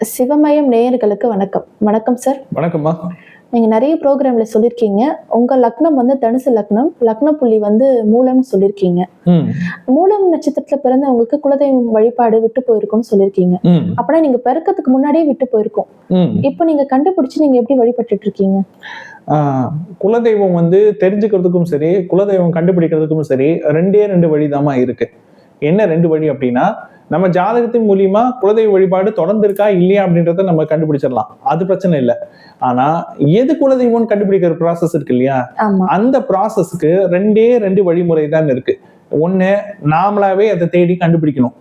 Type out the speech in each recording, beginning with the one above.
சிவமயம் நேயர்களுக்கு வணக்கம். வணக்கம் சார் வணக்கம்மா. நீங்க நிறைய ப்ரோக்ராம்ல சொல்லியிருக்கீங்க உங்க லக்னம் வந்து தனுசு லக்னம் லக்ன புள்ளி வந்து மூலம்னு சொல்லியிருக்கீங்க ம். மூலம் நட்சத்திரத்துல பிறந்தவங்களுக்கு குலதெய்வம் வழிபாடு விட்டு போயிருக்கும்னு சொல்லியிருக்கீங்க ம். அப்படின்னா நீங்க பிறக்கிறதுக்கு முன்னாடியே விட்டு போயிருக்கும். இப்போ நீங்க கண்டுபிடிச்சு நீங்க எப்படி வழிபட்டுட்டு இருக்கீங்க? குலதெய்வம் வந்து தெரிஞ்சுக்கிறதுக்கும் சரி குலதெய்வம் கண்டுபிடிக்கிறதுக்கும் சரி ரெண்டே ரெண்டு வழிதாம்மா இருக்கு. என்ன ரெண்டு வழி அப்படின்னா நம்ம ஜாதகத்தின் மூலியமா குலதெய்வ வழிபாடு தொடர்ந்து இருக்கா இல்லையா அப்படின்றத நம்ம கண்டுபிடிச்சிடலாம். அது பிரச்சனை இல்லை. ஆனா எது குலதெய்வம்னு கண்டுபிடிக்கிற ப்ராசஸ் இருக்கு இல்லையா? அந்த ப்ராசஸ்க்கு ரெண்டே ரெண்டு வழிமுறை தான் இருக்கு. ஒண்ணு நாமளாவே அதை தேடி கண்டுபிடிக்கணும்.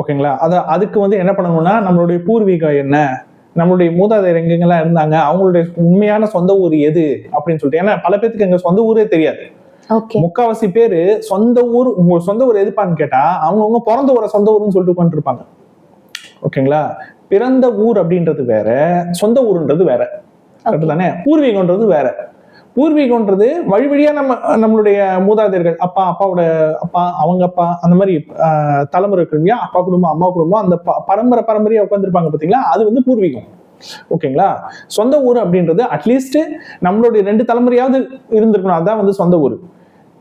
ஓகேங்களா? அத அதுக்கு வந்து என்ன பண்ணணும்னா நம்மளுடைய பூர்வீகம் என்ன நம்மளுடைய மூதாதையர் எங்கெங்கெல்லாம் இருந்தாங்க அவங்களுடைய உண்மையான சொந்த ஊர் எது அப்படின்னு சொல்லிட்டு. ஏன்னா பல பேத்துக்கு எங்க சொந்த ஊரே தெரியாது. முக்காவாசி பேரு சொந்த ஊர் உங்க சொந்த ஊர் எதுப்பான்னு கேட்டா அவங்கவுங்க பிறந்த ஊரை சொந்த ஊர்னு சொல்லிட்டு உட்காந்துருப்பாங்க ஓகேங்களா? பிறந்த ஊர் அப்படின்றது வேற சொந்த ஊருன்றது வேற. கரெக்ட் தானே? பூர்வீகம்ன்றது வேற. பூர்வீகம்ன்றது வழி வழியா நம்ம நம்மளுடைய மூதாதையர்கள் அப்பா அப்பாவோட அப்பா அவங்க அப்பா அந்த மாதிரி தலைமுறை இருக்கு இல்லையா? அப்பா குடும்பம் அம்மா குடும்பம் அந்த பரம்பரை பரம்பரையா உட்காந்துருப்பாங்க பாத்தீங்களா? அது வந்து பூர்வீகம். ஓகேங்களா? சொந்த ஊர் அப்படின்றது அட்லீஸ்ட் நம்மளுடைய ரெண்டு தலைமுறையாவது இருந்திருக்கணும். அதான் வந்து சொந்த ஊர்.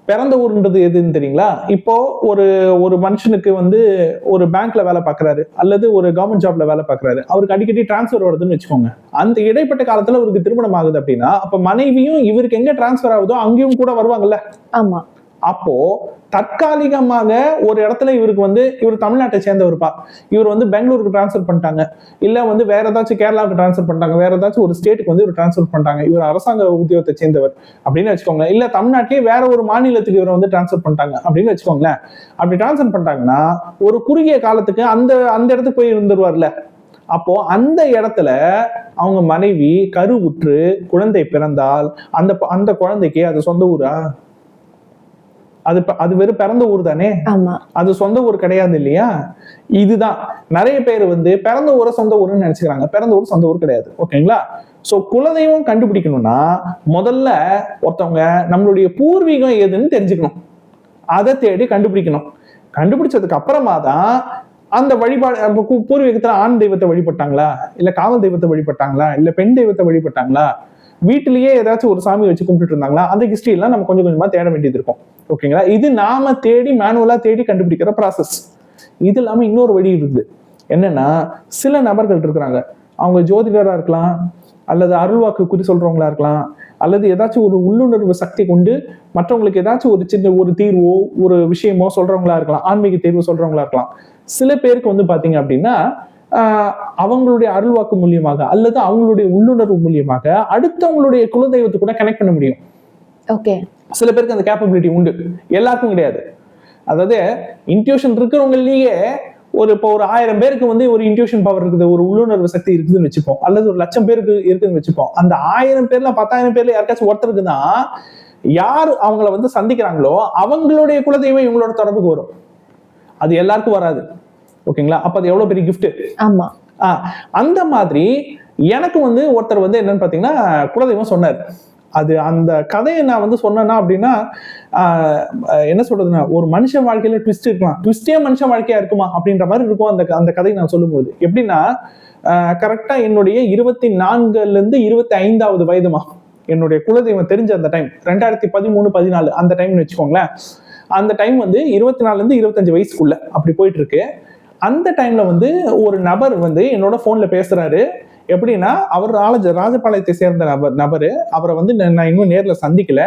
பிறந்த ஊர்ன்றது எதுன்னு தெரியுங்களா? இப்போ ஒரு ஒரு மனுஷனுக்கு வந்து ஒரு பேங்க்ல வேலை பார்க்குறாரு அல்லது ஒரு கவர்மெண்ட் ஜாப்ல வேலை பார்க்கறாரு அவருக்கு அடிக்கடி டிரான்ஸ்ஃபர் வருதுன்னு வச்சுக்கோங்க. அந்த இடைப்பட்ட காலத்துல அவருக்கு திருமணம் ஆகுது அப்படின்னா அப்ப மனைவியும் இவருக்கு எங்க டிரான்ஸ்ஃபர் ஆகுதோ அங்கேயும் கூட வருவாங்கல்ல? ஆமா. அப்போ தற்காலிகமாக ஒரு இடத்துல இவருக்கு வந்து இவர் தமிழ்நாட்டை சேர்ந்தவருப்பா? இவர் வந்து பெங்களூருக்கு ட்ரான்ஸ்ஃபர் பண்ணிட்டாங்க. இல்லை வந்து வேற ஏதாச்சும் கேரளாவுக்கு ட்ரான்ஸ்ஃபர் பண்ணிட்டாங்க. வேற ஏதாச்சும் ஒரு ஸ்டேட்டுக்கு வந்து இவர் ட்ரான்ஸ்ஃபர் பண்ணிட்டாங்க. இவர் அரசாங்க உத்தியோகத்தை சேர்ந்தவர் அப்படின்னு வச்சுக்கோங்க இல்லை தமிழ்நாட்டிலேயே வேற ஒரு மாநிலத்துக்கு இவரை வந்து ட்ரான்ஸ்ஃபர் பண்ணிட்டாங்க அப்படின்னு வச்சுக்கோங்களேன். அப்படி ட்ரான்ஸ்ஃபர் பண்ணிட்டாங்கன்னா ஒரு குறுகிய காலத்துக்கு அந்த அந்த இடத்துக்கு போய் இருந்துருவார்ல. அப்போ அந்த இடத்துல அவங்க மனைவி கருவுற்று குழந்தை பிறந்தால் அந்த அந்த குழந்தைக்கு அது சொந்த ஊரா? அது அது வெறும் பிறந்த ஊர் தானே? அது சொந்த ஊர் கிடையாது இல்லையா? இதுதான். நிறைய பேர் வந்து பிறந்த ஊரை சொந்த ஊர்னு நினைச்சுக்கிறாங்க. பிறந்த ஊர் சொந்த ஊர் கிடையாது. ஓகேங்களா? சோ குலதெய்வம் கண்டுபிடிக்கணும்னா முதல்ல ஒருத்தவங்க நம்மளுடைய பூர்வீகம் எதுன்னு தெரிஞ்சுக்கணும். அதை தேடி கண்டுபிடிக்கணும். கண்டுபிடிச்சதுக்கு அப்புறமா தான் அந்த வழிபாடு பூர்வீகத்துல ஆண் தெய்வத்தை வழிபட்டாங்களா? இல்ல காவல் தெய்வத்தை வழிபட்டாங்களா? இல்ல பெண் தெய்வத்தை வழிபட்டாங்களா? வீட்டிலேயே ஏதாச்சும் ஒரு சாமி வச்சு கும்பிட்டு இருந்தாங்களா அந்த ஹிஸ்டரி எல்லாம் நம்ம கொஞ்சம் கொஞ்சமா தேட வேண்டியது இருக்கும். ஓகேங்களா இது நாம தேடி மேனுவலா தேடி கண்டுபிடிக்கிற ப்ராசஸ் இது இல்லாம இன்னொரு வழி இருக்குது. என்னன்னா சில நபர்கள் இருக்கிறாங்க. அவங்க ஜோதிடரா இருக்கலாம் அல்லது அருள்வாக்கு குறி சொல்றவங்களா இருக்கலாம் அல்லது ஏதாச்சும் ஒரு உள்ளுணர்வு சக்தி கொண்டு மற்றவங்களுக்கு ஏதாச்சும் ஒரு சின்ன ஒரு தீர்வோ ஒரு விஷயமோ சொல்றவங்களா இருக்கலாம் ஆன்மீக தீர்வு சொல்றவங்களா இருக்கலாம். சில பேருக்கு வந்து பாத்தீங்க அப்படின்னா அவங்களுடைய அருள்வாக்கு மூலியமாக அல்லது அவங்களுடைய உள்ளுணர்வு மூலியமாக அடுத்தவங்களுடைய குலதெய்வத்தை கூட கனெக்ட் பண்ண முடியும். ஓகே சில பேருக்கு அந்த கேப்பபிலிட்டி உண்டு. எல்லாருக்கும் கிடையாது. அதாவது இன்ட்யூஷன் இருக்கிறவங்கலயே ஒரு இப்போ ஒரு ஆயிரம் பேருக்கு வந்து ஒரு இன்ட்யூஷன் பவர் இருக்குது ஒரு உள்ளுணர்வு சக்தி இருக்குதுன்னு வச்சுப்போம். அல்லது ஒரு லட்சம் பேருக்கு இருக்குதுன்னு வச்சுப்போம். அந்த ஆயிரம் பேர்ல பத்தாயிரம் பேர்ல யாருக்காச்சும் ஒருத்தருக்கு தான் யார் அவங்கள வந்து சந்திக்கிறாங்களோ அவங்களுடைய குலதெய்வம் இவங்களோட தொடர்புக்கு வரும். அது எல்லாருக்கும் வராது. ஓகேங்களா? அப்ப அது எவ்வளவு பெரிய gift? ஆமா. அந்த மாதிரி எனக்கு வந்து ஒருத்தர் வந்து என்னன்னு பார்த்தீங்கன்னா குலதெய்வம் சொன்னார். அது அந்த கதையை நான் வந்து சொன்னேன்னா அப்படின்னா என்ன சொல்றதுன்னா ஒரு மனுஷன் வாழ்க்கையில ட்விஸ்ட் இருக்கலாம். ட்விஸ்டே மனுஷன் வாழ்க்கையா இருக்குமா? அப்படின்ற மாதிரி இருக்கும் அந்த அந்த கதையை நான் சொல்லும்போது. எப்படின்னா கரெக்டா என்னுடைய இருபத்தி நான்குல இருந்து இருபத்தி ஐந்தாவது வயதுமா? என்னுடைய குலதெய்வம் தெரிஞ்ச அந்த டைம் ரெண்டாயிரத்தி பதிமூணு பதினாலு அந்த டைம்னு வச்சுக்கோங்களேன். அந்த டைம் வந்து இருபத்தி நாலுல இருந்து இருபத்தஞ்சு வயசுக்குள்ள அப்படி போயிட்டு இருக்கு. அந்த டைம்ல வந்து ஒரு நபர் வந்து என்னோட போன்ல பேசுறாரு. எப்படின்னா அவர் ராஜ ராஜபாளையத்தை சேர்ந்த நபர் நபரு. அவரை வந்து நான் நான் இன்னும் நேரில் சந்திக்கல.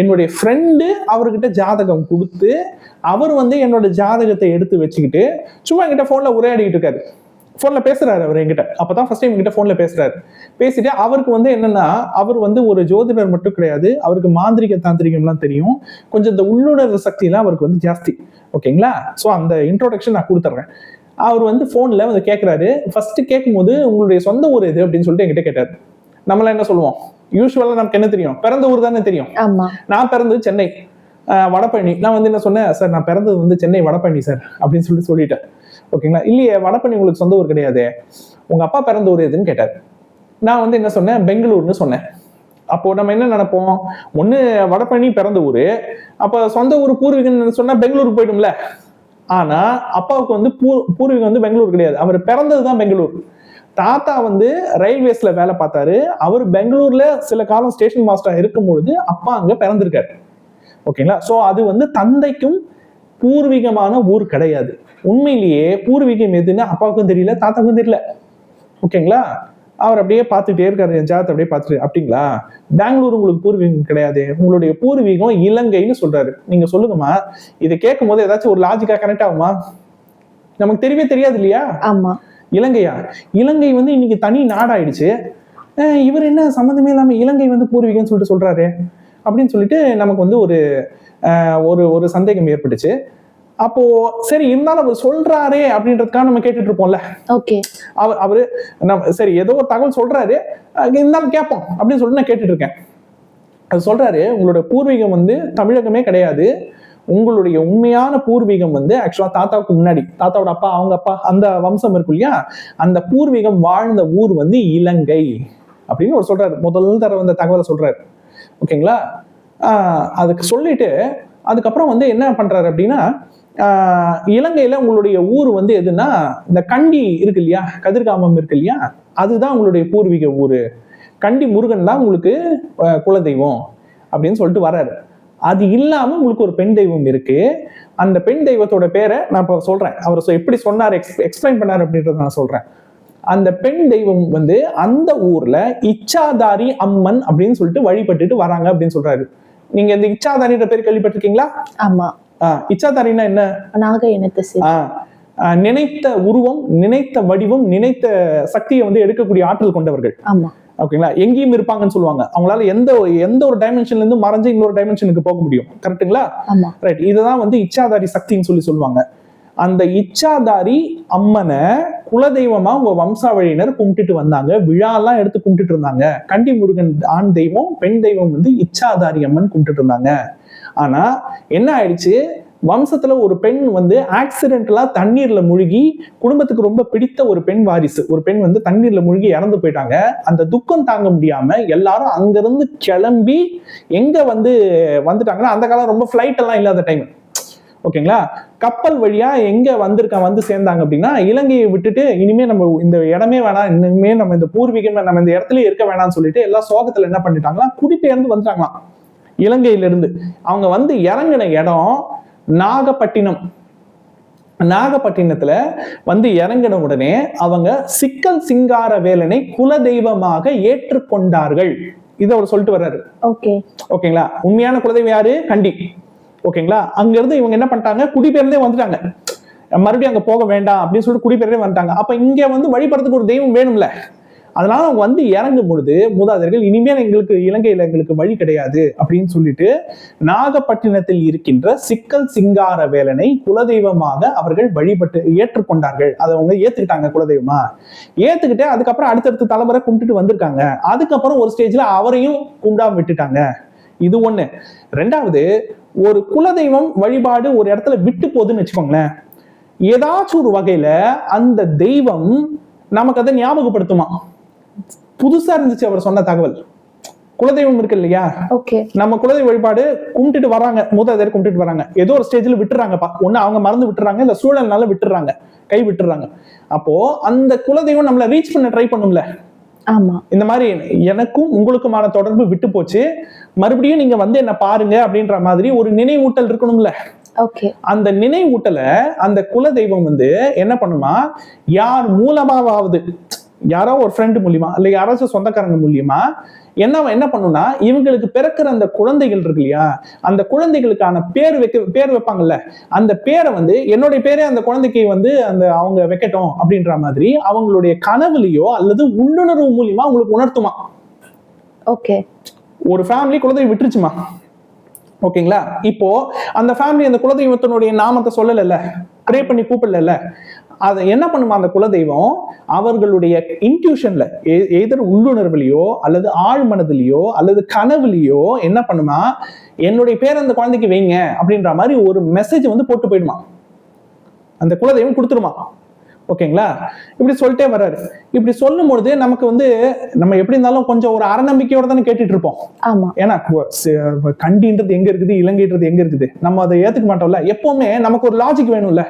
என்னுடைய ஃப்ரெண்டு அவர்கிட்ட ஜாதகம் கொடுத்து அவர் வந்து என்னோட ஜாதகத்தை எடுத்து வச்சுக்கிட்டு சும்மா என்கிட்ட ஃபோனில் உரையாடிக்கிட்டு இருக்காரு. போன்ல பேசுறாரு அவர் என்கிட்ட. அப்பதான் ஃபர்ஸ்ட் டைம் என்கிட்ட போன்ல பேசுறாரு. பேசிட்டு அவருக்கு வந்து என்னன்னா அவர் வந்து ஒரு ஜோதிடர் மட்டும் கிடையாது அவருக்கு மாந்திரிக தாந்திரிகம்லாம் தெரியும். கொஞ்சம் இந்த உள்ளுணர்வு சக்திலாம் அவருக்கு வந்து ஜாஸ்தி. ஓகேங்களா? ஸோ அந்த இன்ட்ரோடக்ஷன் நான் கொடுத்துட்றேன் அவர் வந்து ஃபோனில் வந்து கேட்குறாரு ஃபர்ஸ்ட் கேட்கும்போது உங்களுடைய சொந்த ஊர் எது? அப்படின்னு சொல்லிட்டு என்கிட்ட கேட்டார். நம்மளாம் என்ன சொல்லுவோம்? யூஸ்வலாக நமக்கு என்ன தெரியும்? பிறந்த ஊர் தானே தெரியும். நான் பிறந்தது சென்னை. வடபழனி. நான் வந்து என்ன சொன்னேன்? சார் நான் பிறந்தது வந்து சென்னை வடபழனி சார். அப்படின்னு சொல்லிட்டு சொல்லிட்டேன். ஓகேங்களா? இல்லையே வடப்பண்ணி உங்களுக்கு சொந்த ஊர் கிடையாது. உங்க அப்பா பிறந்த ஊர் எதுன்னு கேட்டார். நான் வந்து என்ன சொன்னேன்? பெங்களூர்னு சொன்னேன். அப்போ நம்ம என்ன நினைப்போம்? ஒண்ணு வடப்பண்ணி பிறந்த ஊரு அப்ப சொந்த ஊர் பூர்வீகம்னு சொன்னா பெங்களூருக்கு போயிடும்ல. ஆனா அப்பாவுக்கு வந்து பூ பூர்வீகம் வந்து பெங்களூர் கிடையாது. அவர் பிறந்தது தான் பெங்களூர். தாத்தா வந்து ரயில்வேஸ்ல வேலை பார்த்தாரு. அவர் பெங்களூர்ல சில காலம் ஸ்டேஷன் மாஸ்டரா இருக்கும் பொழுது அப்பா அங்க பிறந்திருக்காரு. ஓகேங்களா? சோ அது வந்து தந்தைக்கும் பூர்வீகமான ஊர் கிடையாது. உண்மையிலேயே பூர்வீகம் எதுன்னு அப்பாவுக்கும் தெரியல தாத்தாவுக்கும் தெரியல. ஓகேங்களா? அவர் அப்படியே பார்த்துட்டே இருக்காரு என் ஜாதத்தை அப்படியே பார்த்துட்டு அப்படிங்களா? பெங்களூர் உங்களுக்கு பூர்வீகம் கிடையாது. உங்களுடைய பூர்வீகம் இலங்கைன்னு சொல்றாரு. நீங்க சொல்லுங்கம்மா இதை கேட்கும் போது ஏதாச்சும் ஒரு லாஜிக்கா கனெக்ட் ஆகுமா? நமக்கு தெரியவே தெரியாது இல்லையா? ஆமா. இலங்கையா? இலங்கை வந்து இன்னைக்கு தனி நாடாயிடுச்சு. இவர் என்ன சம்மந்தமே இல்லாம இலங்கை வந்து பூர்வீகம்னு சொல்லிட்டு சொல்றாரு? அப்படின்னு சொல்லிட்டு நமக்கு வந்து ஒரு ஒரு ஒரு சந்தேகம் ஏற்பட்டுச்சு. அப்போ சரி இருந்தாலும் அவர் சொல்றாரே அப்படின்றதுக்காக நம்ம கேட்டுட்டு இருப்போம்ல. ஓகே. அவர் அவரு நம்ம சரி ஏதோ ஒரு தகவல் சொல்றாரு. இருந்தாலும் கேட்போம் அப்படின்னு சொல்லிட்டு நான் கேட்டுட்டு இருக்கேன். அது சொல்றாரு உங்களோட பூர்வீகம் வந்து தமிழகமே கிடையாது. உங்களுடைய உண்மையான பூர்வீகம் வந்து ஆக்சுவலா தாத்தாவுக்கு முன்னாடி தாத்தாவோட அப்பா அவங்க அப்பா அந்த வம்சம் இருக்கு இல்லையா? அந்த பூர்வீகம் வாழ்ந்த ஊர் வந்து இலங்கை. அப்படின்னு ஒரு சொல்றாரு. முதல் தடவை இந்த தகவலை சொல்றாரு. ஓகேங்களா? அதுக்கு சொல்லிட்டு அதுக்கப்புறம் வந்து என்ன பண்றாரு அப்படின்னா இலங்கையில உங்களுடைய ஊர் வந்து எதுன்னா இந்த கண்டி இருக்கு இல்லையா கதிர்காமம் இருக்கு இல்லையா அதுதான் உங்களுடைய பூர்வீக ஊர். கண்டி முருகன் தான் உங்களுக்கு குலதெய்வம் அப்படின்னு சொல்லிட்டு வர்றாரு. அது இல்லாம உங்களுக்கு ஒரு பெண் தெய்வம் இருக்கு. அந்த பெண் தெய்வத்தோட பேரை நான் இப்போ சொல்றேன். அவர் சொ- எப்படி சொன்னார் எக்ஸ் எக்ஸ்பிளைன் பண்ணார் அப்படின்றத நான் சொல்றேன். அந்த பெண் தெய்வம் வந்து அந்த ஊர்ல இச்சாதாரி அம்மன் அப்படின்னு சொல்லிட்டு வழிபட்டுட்டு வராங்க அப்படின்னு சொல்றாரு. நீங்க இந்த இச்சாதாரின்ற பேர் கேள்விப்பட்டிருக்கீங்களா? ஆமா. இச்சாதாரின்னா என்ன? நாக இனத்தை நினைத்த உருவம் நினைத்த வடிவம் நினைத்த சக்தியை வந்து எடுக்கக்கூடிய ஆற்றல் கொண்டவர்கள். ஆமா. ஓகேங்களா? எங்கேயும் இருப்பாங்கன்னு சொல்லுவாங்க. அவங்களால எந்த எந்த ஒரு டைமென்ஷன்ல இருந்து மறைஞ்சு இன்னொரு டைமென்ஷனுக்கு போக முடியும். கரெக்ட்டுங்களா ரைட் இதுதான் வந்து இச்சாதாரி சக்தின்னு சொல்லி சொல்லுவாங்க. அந்த இச்சாதாரி அம்மனை குலதெய்வமா உங்க வம்சாவழியினர் கும்பிட்டுட்டு வந்தாங்க. விழாலாம் எடுத்து கும்பிட்டுட்டு இருந்தாங்க. கண்டி முருகன் ஆண் தெய்வம் பெண் தெய்வம் வந்து இச்சாதாரி அம்மன் கும்பிட்டுட்டு இருந்தாங்க. ஆனா என்ன ஆயிடுச்சு? வம்சத்துல ஒரு பெண் வந்து ஆக்சிடென்டலா தண்ணீர்ல முழுகி குடும்பத்துக்கு ரொம்ப பிடித்த ஒரு பெண் வாரிசு. ஒரு பெண் வந்து தண்ணீர்ல முழுகி இறந்து போயிட்டாங்க. அந்த துக்கம் தாங்க முடியாம எல்லாரும் அங்கிருந்து கிளம்பி எங்க வந்து வந்துட்டாங்கன்னா அந்த காலம் ரொம்ப ஃபிளைட் எல்லாம் இல்லாத டைம் ஓகேங்களா? கப்பல் வழியா எங்க வந்திருக்க வந்து சேர்ந்தாங்க அப்படின்னா இலங்கையை விட்டுட்டு இனிமே நம்ம இந்த இடமே வேணாம் இனிமே நம்ம இந்த பூர்வீகம் நம்ம இந்த இடத்துல இருக்க வேணாம்னு சொல்லிட்டு எல்லா சோகத்துல என்ன பண்ணிட்டாங்களா குடிபெயர்ந்து வந்துட்டாங்களாம். இலங்கையில இருந்து அவங்க வந்து இறங்கின இடம் நாகப்பட்டினம். நாகப்பட்டினத்துல வந்து இறங்கின உடனே அவங்க சிக்கல் சிங்கார வேலனை குலதெய்வமாக ஏற்றுக்கொண்டார்கள். இதை அவர் சொல்லிட்டு வர்றாரு. ஓகே. ஓகேங்களா? உண்மையான குலதெய்வம் யாரு? கண்டி. ஓகேங்களா? அங்க இருந்து இவங்க என்ன பண்ணிட்டாங்க? குடிபெயர்ந்தே வந்துட்டாங்க. மறுபடியும் அங்க போக வேண்டாம் அப்படின்னு சொல்லிட்டு குடிபெயர்ந்தே வந்துட்டாங்க. அப்ப இங்க வந்து வழிபடுறதுக்கு ஒரு தெய்வம் வேணும்ல. அதனால அவங்க வந்து இறங்கும் பொழுது மூதாதையர்கள் இனிமேல் எங்களுக்கு இலங்கையில எங்களுக்கு வழி கிடையாது அப்படின்னு சொல்லிட்டு நாகப்பட்டினத்தில் இருக்கின்ற சிக்கல் சிங்கார வேலனை குலதெய்வமாக அவர்கள் வழிபட்டு ஏற்றுக்கொண்டார்கள். அதை அவங்க ஏத்துக்கிட்டாங்க குலதெய்வமா? ஏத்துக்கிட்டு அதுக்கப்புறம் அடுத்தடுத்த தலைமுறை கும்பிட்டுட்டு வந்திருக்காங்க. அதுக்கப்புறம் ஒரு ஸ்டேஜ்ல அவரையும் கும்பிடாம விட்டுட்டாங்க. இது ஒண்ணு. ரெண்டாவது ஒரு குலதெய்வம் வழிபாடு ஒரு இடத்துல விட்டு போகுதுன்னு வச்சுக்கோங்களேன். ஏதாச்சும் ஒரு வகையில அந்த தெய்வம் நமக்கு அதை ஞாபகப்படுத்துமா? புதுசா இருந்துச்சு அவர் சொன்ன தகவல். குலதெய்வம் இருக்கு இல்லையா? நம்ம குலதெய்வ வழிபாடு கும்பிட்டுட்டு வராங்க. மூதாதையர் கும்பிட்டுட்டு வராங்க. ஏதோ ஒரு ஸ்டேஜ்ல விட்டுறாங்கப்பா ஒண்ணு அவங்க மறந்து விட்டுறாங்க இல்ல சூழல்னால விட்டுறாங்க. கை விட்டுறாங்க. அப்போ அந்த குலதெய்வம் நம்மள ரீச் பண்ண ட்ரை பண்ணும்ல? ஆமா. இந்த மாதிரி எனக்கும் உங்களுக்குமான தொடர்பு விட்டு போச்சு. மறுபடியும் நீங்க வந்து என்ன பாருங்க அப்படின்ற மாதிரி ஒரு நினைவூட்டல் இருக்கணும்ல? அந்த நினைவூட்டலை அந்த குல தெய்வம் வந்து என்ன பண்ணுமா? யார் மூலமாவது யாரோ ஒரு ஃப்ரெண்டு மூலியமா இல்ல யாராச்சும் சொந்தக்காரங்க மூலியமா என்ன என்ன பண்ணும்னா இவங்களுக்கு பிறக்கிற அந்த குழந்தைகள் இருக்கு இல்லையா? அந்த குழந்தைகளுக்கான பேர் வைக்க பேர் வைப்பாங்கல்ல? அந்த பேரை வந்து என்னுடைய பேரே அந்த குழந்தைக்கு வந்து அந்த அவங்க வைக்கட்டும் அப்படின்ற மாதிரி அவங்களுடைய கனவுலையோ அல்லது உள்ளுணர்வு மூலியமா அவங்களுக்கு உணர்த்துமா? ஓகே ஒரு ஃபேமிலி குலதெய்வம் விட்டுருச்சுமா? ஓகேங்களா? இப்போ அந்த ஃபேமிலி அந்த குலதெய்வத்தினுடைய நாமத்தை சொல்லலைல்ல? ப்ரே பண்ணி கூப்பிடல அதை என்ன பண்ணுமா அந்த குலதெய்வம்? அவர்களுடைய இன்ட்யூஷன்ல எதிர் உள்ளுணர்வுலையோ அல்லது ஆழ் மனதிலையோ அல்லது கனவுலையோ என்ன பண்ணுமா? என்னுடைய பேர் அந்த குழந்தைக்கு வைங்க அப்படின்ற மாதிரி ஒரு மெசேஜ் வந்து போட்டு போயிடுமா? அந்த குலதெய்வம் கொடுத்துருமா? ஓகேங்களா இப்படி சொல்லிட்டே வர்றாரு. இப்படி சொல்லும் பொழுது நமக்கு வந்து நம்ம எப்படி இருந்தாலும் கொஞ்சம் ஒரு அறநம்பிக்கையோட தானே கேட்டுட்டு இருப்போம். ஆமா. ஏன்னா கண்டின்றது எங்க இருக்குது இலங்கைன்றது எங்க இருக்குது? நம்ம அதை ஏத்துக்க மாட்டோம்ல. எப்பவுமே நமக்கு ஒரு லாஜிக் வேணும்ல.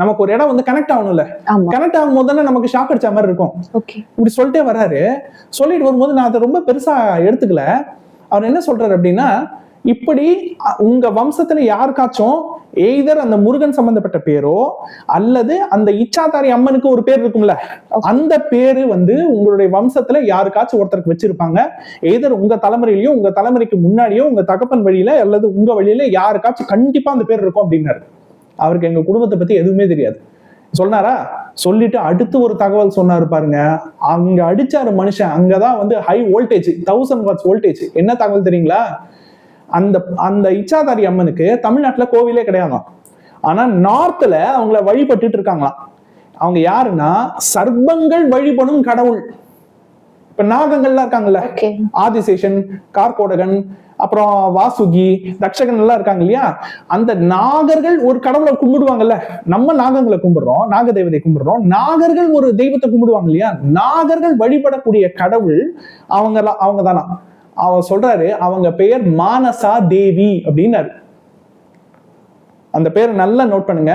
நமக்கு ஒரு இடம் வந்து கனெக்ட் ஆகணும்ல. கனெக்ட் ஆகும் போது நமக்கு ஷாக் அடிச்ச மாதிரி இருக்கும். இப்படி சொல்லிட்டே வர்றாரு. சொல்லிட்டு வரும்போது நான் அதை ரொம்ப பெருசா எடுத்துக்கல. அவர் என்ன சொல்றாரு அப்படின்னா இப்படி உங்க வம்சத்துல யாருக்காச்சும் எய்தர் அந்த முருகன் சம்பந்தப்பட்ட பேரோ அல்லது அந்த இச்சாதாரி அம்மனுக்கு ஒரு பேர் இருக்கும்ல அந்த பேரு வந்து உங்களுடைய வம்சத்துல யாருக்காச்சும் ஒருத்தருக்கு வச்சிருப்பாங்க. எய்தர் உங்க தலைமுறையிலயோ உங்க தலைமுறைக்கு முன்னாடியோ உங்க தகப்பன் வழியில அல்லது உங்க வழியில யாருக்காச்சும் கண்டிப்பா அந்த பேர் இருக்கும் அப்படின்னாரு. அவருக்கு எங்க குடும்பத்தை பத்தி எதுவுமே தெரியாது. சொன்னாரா? சொல்லிட்டு அடுத்து ஒரு தகவல் சொன்னாரு பாருங்க. அங்க அடிச்சாரு மனுஷன். அங்கதான் வந்து high voltage thousand watts voltage என்ன தகவல் தெரியுங்களா? அந்த அந்த இச்சாதாரி அம்மனுக்கு தமிழ்நாட்டுல கோவிலே கிடையாதாம் ஆனா நார்த்ல அவங்கள வழிபட்டுட்டு இருக்காங்களாம். அவங்க யாருன்னா சர்ப்பங்கள் வழிபடும் கடவுள். இப்ப நாகங்கள்லாம் இருக்காங்கல்ல. ஆதிசேஷன் கார்கோடகன் அப்புறம் வாசுகி தக்ஷகன் எல்லாம் இருக்காங்க இல்லையா? அந்த நாகர்கள் ஒரு கடவுளை கும்பிடுவாங்கல்ல. நம்ம நாகங்களை கும்பிடுறோம் நாக தெய்வத்தை கும்பிடுறோம். நாகர்கள் ஒரு தெய்வத்தை கும்பிடுவாங்க இல்லையா? நாகர்கள் வழிபடக்கூடிய கடவுள் அவங்க அவங்க தானா அவர் சொல்றாரு அவங்க பெயர் மானசா தேவி அப்படின்னாரு. அந்த பேரை நல்லா நோட் பண்ணுங்க.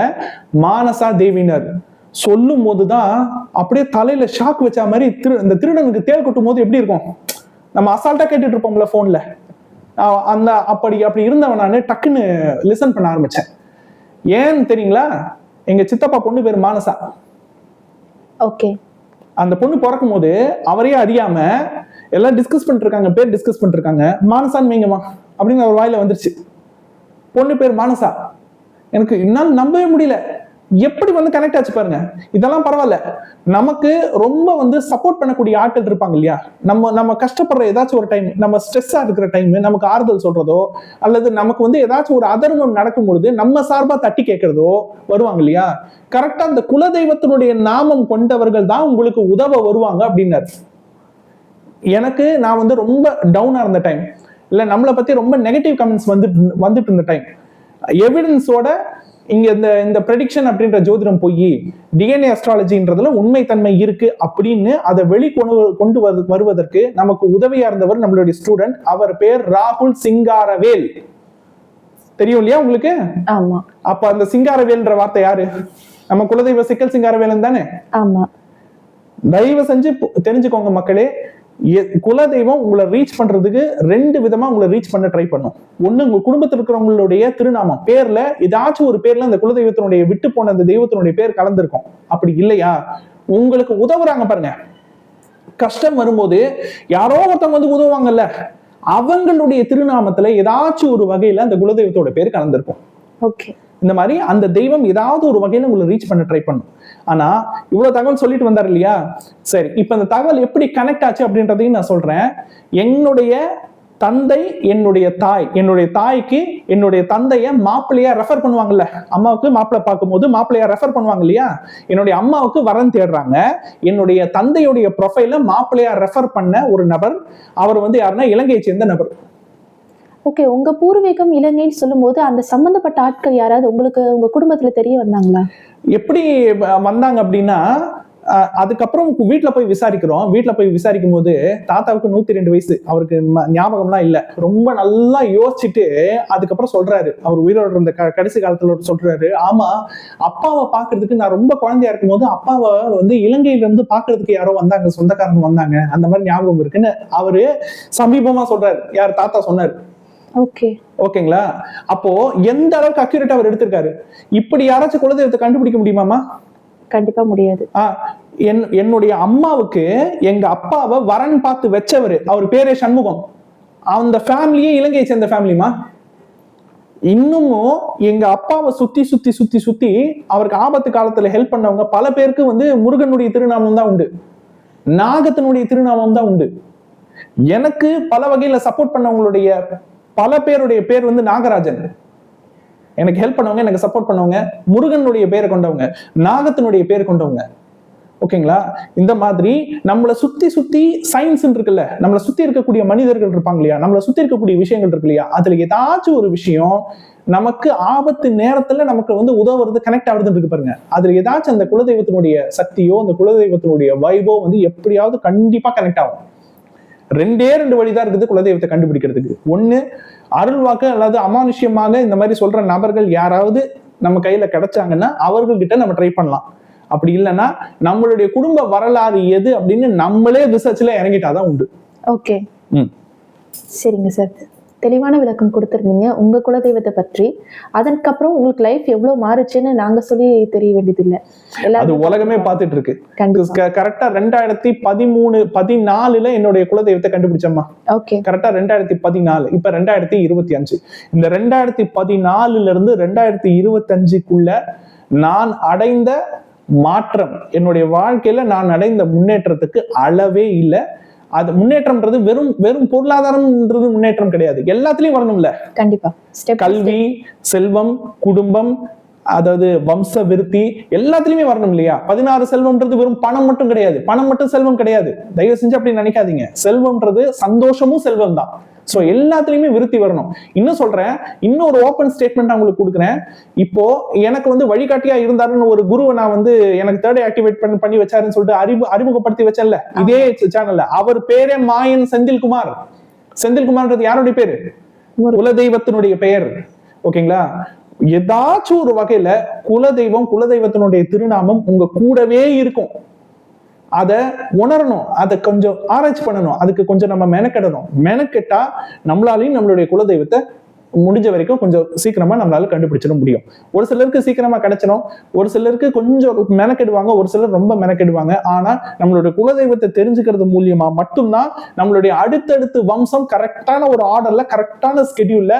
மானசா தேவினார் சொல்லும் போதுதான் அப்படியே தலையில ஷாக் வச்ச மாதிரி திரு இந்த திருடனுக்கு தேள் கொட்டும் போது எப்படி இருக்கும்? நம்ம அசால்ட்டா கேட்டுட்டு இருப்போம்ல போன்ல அந்த அப்படி அப்படி இருந்தவன் நான் டக்குன்னு லிசன் பண்ண ஆரம்பிச்சேன். ஏன்னு தெரியுங்களா? எங்க சித்தப்பா பொண்ணு பேர் மானசா. ஓகே. அந்த பொண்ணு பிறக்கும் போது அவரையே அறியாம எல்லாம் டிஸ்கஸ் பண்ணிட்டு இருக்காங்க பேர் டிஸ்கஸ் பண்ணிட்டு இருக்காங்க மானசான்னு வைங்கம்மா அப்படின்னு அவர் வாயில வந்துருச்சு. பொண்ணு பேர் மானசா. எனக்கு என்னால் நம்பவே முடியல. எப்படி வந்து கனெக்ட் ஆச்சு பாருங்க. இதெல்லாம் பரவாயில்ல. நமக்கு ரொம்ப வந்து சப்போர்ட் பண்ணக்கூடிய ஆட்கள் இருப்பாங்க இல்லையா? நம்ம நம்ம கஷ்டப்படுற ஏதாச்சும் ஒரு டைம் நம்ம ஸ்ட்ரெஸ்ஸா இருக்கிற டைம் நமக்கு ஆறுதல் சொல்றதோ அல்லது நமக்கு வந்து ஏதாச்சும் ஒரு அதர்மம் நடக்கும் பொழுது நம்ம சார்பா தட்டி கேட்கறதோ வருவாங்க இல்லையா? கரெக்டா அந்த குலதெய்வத்தினுடைய நாமம் கொண்டவர்கள் தான் உங்களுக்கு உதவ வருவாங்க அப்படின்னாரு. எனக்கு நான் வந்து ரொம்ப டவுனா இருந்த டைம் இல்ல நம்மளை பத்தி ரொம்ப நெகட்டிவ் கமெண்ட்ஸ் வந்துட்டு வந்துட்டு இருந்த டைம் எவிடன்ஸோட இங்க இந்த இந்த ப்ரெடிக்ஷன் அப்படின்ற ஜோதிடம் போய் டிஎன்ஏ அஸ்ட்ராலஜின்றதுல உண்மைத்தன்மை இருக்கு அப்படின்னு அதை வெளி கொண்டு வருவதற்கு நமக்கு உதவியா இருந்தவர் நம்மளுடைய ஸ்டூடெண்ட் அவர் பேர் ராகுல் சிங்காரவேல். தெரியும் இல்லையா உங்களுக்கு? ஆமா. அப்ப அந்த சிங்காரவேல்ன்ற வார்த்தை யாரு? நம்ம குலதெய்வ சிக்கல் சிங்காரவேலன் தானே? ஆமா. தயவு செஞ்சு தெரிஞ்சுக்கோங்க மக்களே. குலதெய்வம் உங்களை ரீச் பண்றதுக்கு ரெண்டு விதமா உங்களை ரீச் பண்ண ட்ரை பண்ணும். ஒண்ணு உங்க குடும்பத்தில் இருக்கிறவங்களுடைய திருநாமம். பேர்ல ஏதாச்சும் ஒரு பேர்ல அந்த குலதெய்வத்தினுடைய விட்டு போன அந்த தெய்வத்தினுடைய பேர் கலந்திருக்கும். அப்படி இல்லையா? உங்களுக்கு உதவுறாங்க பாருங்க. கஷ்டம் வரும்போது யாரோ ஒருத்தவங்க வந்து உதவுவாங்கல்ல அவங்களுடைய திருநாமத்துல ஏதாச்சும் ஒரு வகையில அந்த குலதெய்வத்தோட பேர் கலந்திருக்கும். ஓகே இந்த மாதிரி அந்த தெய்வம் ஏதாவது ஒரு வகையில உங்களை ரீச் பண்ண ட்ரை பண்ணும். ஆனா இவ்வளவு தகவல் சொல்லிட்டு வந்தார் இல்லையா? சரி இப்ப இந்த தகவல் எப்படி கனெக்ட் ஆச்சு அப்படின்றதையும் நான் சொல்றேன். என்னுடைய தந்தை என்னுடைய தாய் என்னுடைய தாய்க்கு என்னுடைய தந்தைய மாப்பிள்ளையா ரெஃபர் பண்ணுவாங்கல்ல. அம்மாவுக்கு மாப்பிள்ளை பார்க்கும்போது மாப்பிள்ளையா ரெஃபர் பண்ணுவாங்க இல்லையா? என்னுடைய அம்மாவுக்கு வரன் தேடுறாங்க. என்னுடைய தந்தையுடைய ப்ரொஃபைல மாப்பிள்ளையா ரெஃபர் பண்ண ஒரு நபர். அவர் வந்து யாருன்னா இலங்கையை சேர்ந்த நபர். ஓகே உங்க பூர்வீகம் இலங்கைன்னு சொல்லும்போது அந்த சம்பந்தப்பட்ட ஆட்கள் யாராவது உங்களுக்கு உங்க குடும்பத்துல தெரிய வந்தாங்களா? எப்படி வ- வந்தாங்க அப்படின்னா அதுக்கப்புறம் வீட்டில் போய் விசாரிக்கிறோம். வீட்டில் போய் விசாரிக்கும் போது தாத்தாவுக்கு நூத்தி ரெண்டு வயசு. அவருக்கு ஞாபகம்லாம் இல்ல. ரொம்ப நல்லா யோசிச்சுட்டு அதுக்கப்புறம் சொல்றாரு. அவர் உயிரோடு இருந்த க- கடைசி காலத்துல சொல்றாரு. ஆமா அப்பாவை பாக்குறதுக்கு நான் ரொம்ப குழந்தையா இருக்கும்போது அப்பாவை வந்து இலங்கையில இருந்து பாக்குறதுக்கு யாரோ வந்தாங்க சொந்தக்காரங்க வந்தாங்க. அந்த மாதிரி ஞாபகம் இருக்குன்னு அவரு சமீபமா சொல்றாரு. யார் தாத்தா சொன்னாரு. ஓகே ஓகேங்களா அப்போ எந்த அளவுக்கு அக்யூரேட் அவர் எடுத்திருக்காரு? இப்படி யாராச்சும் குலதெய்வத்தை கண்டுபிடிக்க முடியுமாமா கண்டிப்பா முடியாது. என் என்னுடைய அம்மாவுக்கு எங்க அப்பாவை வரன் பார்த்து வச்சவர். அவர் பேரே சண்முகம். அந்த ஃபேமிலியே இலங்கையை சேர்ந்த ஃபேமிலிமா இன்னமும் எங்க அப்பாவை சுத்தி சுத்தி சுத்தி சுத்தி அவருக்கு ஆபத்து காலத்துல ஹெல்ப் பண்ணவங்க பல பேருக்கு வந்து முருகனுடைய திருநாமம் தான் உண்டு. நாகத்தினுடைய திருநாமம் தான் உண்டு. எனக்கு பல வகையில சப்போர்ட் பண்ணவங்களுடைய பல பேருடைய பேர் வந்து நாகராஜன். எனக்கு ஹெல்ப் பண்ணவங்க எனக்கு சப்போர்ட் பண்ணவங்க முருகனுடைய பேரை கொண்டவங்க நாகத்தினுடைய பேர் கொண்டவங்க. ஓகேங்களா இந்த மாதிரி நம்மளை சுத்தி சுத்தி சயின்ஸ் இருக்குல்ல நம்மளை சுத்தி இருக்கக்கூடிய மனிதர்கள் இருப்பாங்க இல்லையா? நம்மளை சுத்தி இருக்கக்கூடிய விஷயங்கள் இருக்கு இல்லையா? அதுல ஏதாச்சும் ஒரு விஷயம் நமக்கு ஆபத்து நேரத்துல நமக்கு வந்து உதவுறது கனெக்ட் ஆகுதுன்னு இருக்கு பாருங்க. அதுல ஏதாச்சும் அந்த குலதெய்வத்தினுடைய சக்தியோ அந்த குலதெய்வத்தினுடைய வைபோ வந்து எப்படியாவது கண்டிப்பா கனெக்ட் ஆகும். ரெண்டே ரெண்டு வழிதான் இருக்குது குலதெய்வத்தை கண்டுபிடிக்கிறதுக்கு. ஒண்ணு அருள் வாக்கு அல்லது அமானுஷ்யமாக இந்த மாதிரி சொல்ற நபர்கள் யாராவது நம்ம கையில கிடைச்சாங்கன்னா அவர்கள்கிட்ட நம்ம ட்ரை பண்ணலாம். அப்படி இல்லைன்னா நம்மளுடைய குடும்ப வரலாறு எது அப்படின்னு நம்மளே ரிசர்ச்ல இறங்கிட்டாதான் உண்டு. ஓகே ம். சரிங்க சார். தெளிவான விளக்கம் கொடுத்துருந்தீங்க. உங்க குலதெய்வத்தை பற்றி. அதற்கப்புறம் உங்களுக்கு லைஃப் எவ்வளவு மாறுச்சுன்னு நாங்க சொல்லி தெரிய வேண்டியதில்லை. அது உலகமே பார்த்துட்டு இருக்கு கரெக்டா ரெண்டாயிரத்தி பதிமூணு பதினாலுல என்னுடைய குலதெய்வத்தை கண்டுபிடிச்சம்மா. ஓகே கரெக்டா ரெண்டாயிரத்தி பதினாலு இப்ப ரெண்டாயிரத்தி இருபத்தி அஞ்சு. இந்த ரெண்டாயிரத்தி பதினாலுல இருந்து ரெண்டாயிரத்தி இருபத்தஞ்சுக்குள்ள நான் அடைந்த மாற்றம் என்னுடைய வாழ்க்கையில நான் அடைந்த முன்னேற்றத்துக்கு அளவே இல்லை. அது முன்னேற்றம்ன்றது வெறும் வெறும் பொருளாதாரம்ன்றது முன்னேற்றம் கிடையாது. எல்லாத்துலயும் வரணும்ல. கண்டிப்பா. கல்வி செல்வம் குடும்பம் அதாவது வம்ச விருத்தி எல்லாத்துலயுமே வரணும் இல்லையா? பதினாறு செல்வம்ன்றது வெறும் பணம் மட்டும் கிடையாது. பணம் மட்டும் செல்வம் கிடையாது. தயவு செஞ்சு அப்படி நினைக்காதீங்க. செல்வம்ன்றது சந்தோஷமும் செல்வம் தான் சோ எல்லாத்துலயுமே விருத்தி வரணும். இன்னும் சொல்றேன் இன்னொரு ஓப்பன் ஸ்டேட்மெண்ட் உங்களுக்கு கொடுக்குறேன். இப்போ எனக்கு வந்து வழிகாட்டியா இருந்தாருன்னு ஒரு குருவை நான் வந்து எனக்கு தேர்ட் ஆக்டிவேட் பண்ணி பண்ணி வச்சாருன்னு சொல்லிட்டு அறிவு அறிமுகப்படுத்தி வச்சேன்ல. இதே சேனல்ல அவர் பேரே மாயன் செந்தில்குமார். செந்தில்குமார்ன்றது யாருடைய பேரு? குல குலதெய்வத்தினுடைய பெயர். ஓகேங்களா? ஏதாச்சும் ஒரு வகையில குலதெய்வம் குலதெய்வத்தினுடைய திருநாமம் உங்க கூடவே இருக்கும். அதை உணரணும் அதை கொஞ்சம் ஆராய்ச்சி பண்ணணும் அதுக்கு கொஞ்சம் நம்ம மெனக்கெடணும். மெனக்கெட்டா நம்மளாலையும் நம்மளுடைய குலதெய்வத்தை முடிஞ்ச வரைக்கும் கொஞ்சம் சீக்கிரமா நம்மளால கண்டுபிடிச்சிட முடியும். ஒரு சிலருக்கு சீக்கிரமா கிடைச்சிடும் ஒரு சிலருக்கு கொஞ்சம் மெனக்கெடுவாங்க ஒரு சிலர் ரொம்ப மெனக்கெடுவாங்க. ஆனா நம்மளுடைய குலதெய்வத்தை தெரிஞ்சுக்கிறது மூலியமா மட்டும்தான் நம்மளுடைய அடுத்தடுத்து வம்சம் கரெக்டான ஒரு ஆர்டர்ல கரெக்டான ஸ்கெடியூல்ல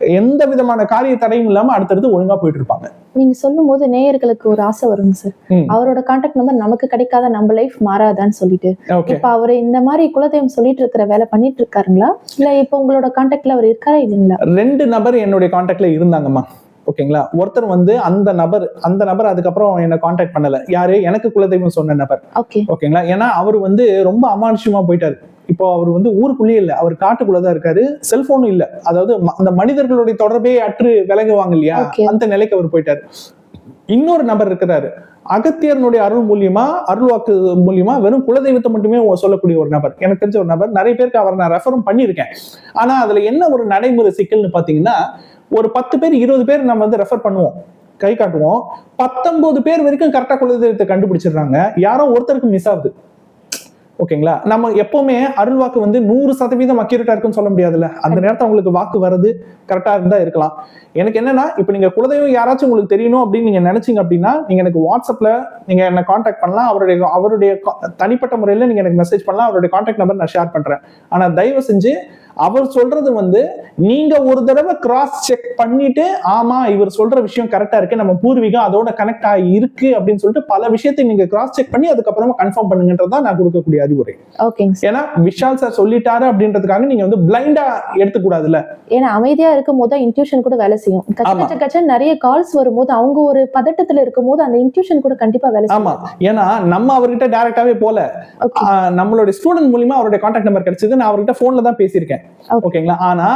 எந்த விதமான காரிய தடையும் இல்லாம அடுத்தடுத்து ஒழுங்கா போயிட்டு இருப்பாங்க. நீங்க சொல்லும் போது நேயர்களுக்கு ஒரு ஆசை வருங்க சார். அவரோட கான்டாக்ட் நம்பர் நமக்கு கிடைக்காத நம்ம லைஃப் மாறாதான்னு சொல்லிட்டு. இப்ப அவர் இந்த மாதிரி குலதெய்வம் சொல்லிட்டு இருக்கிற வேலை பண்ணிட்டு இருக்காருங்களா? இல்ல இப்ப உங்களோட கான்டாக்ட்ல அவர் இருக்காரா இல்லைங்களா? ரெண்டு நபர் என்னுடைய காண்டாக்ட்ல இருந்தாங்கம்மா. ஓகேங்களா? ஒருத்தர் வந்து அந்த நபர் அந்த நபர் அதுக்கப்புறம் என்ன காண்டாக்ட் பண்ணல. யாரு? எனக்கு குலதெய்வம் சொன்ன நபர். ஓகே. ஓகேங்களா? ஏன்னா அவர் வந்து ரொம்ப அமானுஷ்யமா போயிட்டாரு. இப்போ அவர் வந்து ஊருக்குள்ளேயே இல்ல. அவர் காட்டுக்குள்ளதான் இருக்காரு. செல்போனும் இல்ல. அதாவது அந்த மனிதர்களுடைய தொடர்பே அற்று விலகுவாங்க இல்லையா. அந்த நிலைக்கு அவர் போயிட்டாரு. இன்னொரு நபர் இருக்கிறாரு. அகத்தியர்னுடைய அருள் மூலியமா அருள்வாக்கு மூலியமா வெறும் குலதெய்வத்தை மட்டுமே சொல்லக்கூடிய ஒரு நபர். எனக்கு தெரிஞ்ச ஒரு நபர். நிறைய பேருக்கு அவரை நான் ரெஃபரும் பண்ணியிருக்கேன். ஆனா அதுல என்ன ஒரு நடைமுறை சிக்கல்னு பாத்தீங்கன்னா ஒரு பத்து பேர் இருபது பேர் நம்ம வந்து ரெஃபர் பண்ணுவோம். கை காட்டுவோம். பத்தொன்பது பேர் வரைக்கும் கரெக்டா குலதெய்வத்தை கண்டுபிடிச்சிடுறாங்க. யாரோ ஒருத்தருக்கு மிஸ் ஆகுது. ஓகேங்களா? நம்ம எப்பவுமே அருள்வாக்கு வந்து நூறு சதவீதம் அக்யூரேட்டா இருக்குன்னு சொல்ல முடியாதுல்ல. அந்த நேரத்தை உங்களுக்கு வாக்கு வருது கரெக்டா இருந்தா இருக்கலாம். எனக்கு என்னன்னா இப்ப நீங்க குலதெய்வம் யாராச்சும் உங்களுக்கு தெரியணும் அப்படின்னு நீங்க நினைச்சீங்க அப்படின்னா நீங்க எனக்கு வாட்ஸ்அப்ல நீங்க என்ன காண்டாக்ட் பண்ணலாம் அவருடைய அவருடைய தனிப்பட்ட முறையில நீங்க எனக்கு மெசேஜ் பண்ணலாம் அவருடைய காண்டாக்ட் நம்பர் நான் ஷேர் பண்றேன். ஆனா தயவு செஞ்சு அவர் சொல்றது வந்து நீங்க ஒரு தடவை கிராஸ் செக் பண்ணிட்டு ஆமா இவர் சொல்ற விஷயம் கரெக்டா இருக்கு நம்ம பூர்வீகம் அதோட கனெக்ட் ஆகி இருக்கு அப்படின்னு சொல்லிட்டு பல விஷயத்தை நீங்க கிராஸ் செக் பண்ணி அதுக்கப்புறமா கன்ஃபார்ம் பண்ணுங்கன்றதான் நான் கொடுக்கக்கூடிய அறிவுரை. ஏன்னா விஷால் சார் சொல்லிட்டாரு அப்படின்றதுக்காக நீங்க வந்து பிளைண்டா எடுத்துக்கூடாதுல்ல. ஏன்னா அமைதியா இருக்கும் போது இன்ட்யூஷன் கூட வேலை செய்யும். கச்ச ஆமா. கச்ச நிறைய கால்ஸ் வரும்போது அவங்க ஒரு பதட்டத்துல இருக்கும் போது அந்த இன்ட்யூஷன் கூட கண்டிப்பா வேலை ஆமா. செய்யும். ஏன்னா நம்ம அவர்கிட்ட டைரக்டாவே போல. நம்மளுடைய ஸ்டூடெண்ட் மூலியமா அவருடைய கான்டாக்ட் நம்பர் கிடைச்சது நான் அவர்கிட்ட போன்ல தான் பேசியிருக்கேன். ஓகேங்களா ஆனா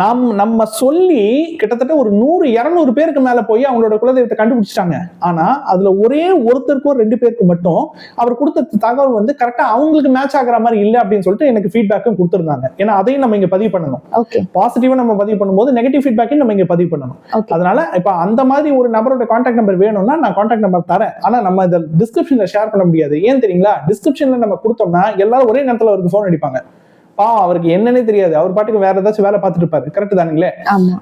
நம் நம்ம சொல்லி கிட்டத்தட்ட ஒரு நூறு இருநூறு பேருக்கு மேல போய் அவங்களோட குலதெய்வத்தை கண்டுபிடிச்சிட்டாங்க. ஆனா அதுல ஒரே ஒருத்தருக்கோ ரெண்டு பேருக்கு மட்டும் அவர் கொடுத்த தகவல் வந்து கரெக்டா அவங்களுக்கு மேட்ச் ஆகுற மாதிரி இல்ல அப்படின்னு சொல்லிட்டு எனக்கு ஃபீட்பேக்கும் கொடுத்துருந்தாங்க. ஏன்னா அதையும் நம்ம இங்க பதிவு பண்ணணும். பாசிட்டிவா நம்ம பதிவு பண்ணும்போது நெகட்டிவ் ஃபீட்பேக்கையும் நம்ம இங்க பதிவு பண்ணணும். அதனால இப்ப அந்த மாதிரி ஒரு நபரோட கான்டாக்ட் நம்பர் வேணும்னா நான் கான்டாக்ட் நம்பர் தரேன். ஆனா நம்ம இதை டிஸ்கிரிப்ஷன்ல ஷேர் பண்ண முடியாது. ஏன் தெரியுங்களா? டிஸ்கிரிப்ஷன்ல நம்ம கொடுத்தோம்னா எல்லாரும் ஒரே நேரத்துல அவருக்கு ஃபோன் அடிப்பாங்க. பாவம் அவருக்கு என்னன்னே தெரியாது. அவர் பாட்டுக்கு வேற ஏதாச்சும் வேலை பார்த்துட்டு இருப்பாரு. கரெக்ட் தானுங்களே?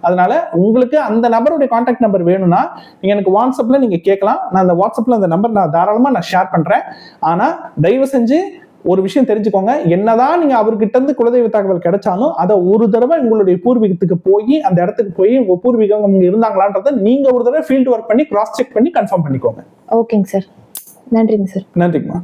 அதனால உங்களுக்கு அந்த நபருடைய கான்டாக்ட் நம்பர் வேணும்னா நீங்க எனக்கு வாட்ஸ்அப்ல நீங்க கேட்கலாம். நான் அந்த வாட்ஸ்அப்ல அந்த நம்பர் நான் தாராளமா நான் ஷேர் பண்றேன். ஆனா தயவு செஞ்சு ஒரு விஷயம் தெரிஞ்சுக்கோங்க. என்னதான் நீங்க அவர்கிட்ட இருந்து குலதெய்வ தகவல் கிடைச்சாலும் அதை ஒரு தடவை உங்களுடைய பூர்வீகத்துக்கு போய் அந்த இடத்துக்கு போய் உங்க பூர்வீகம் இருந்தாங்களான்றதை நீங்க ஒரு தடவை ஃபீல்டு ஒர்க் பண்ணி கிராஸ் செக் பண்ணி கன்ஃபார்ம் பண்ணிக்கோங்க. ஓகேங்க சார். நன்றிங்க சார். நன்றிங்கம்மா.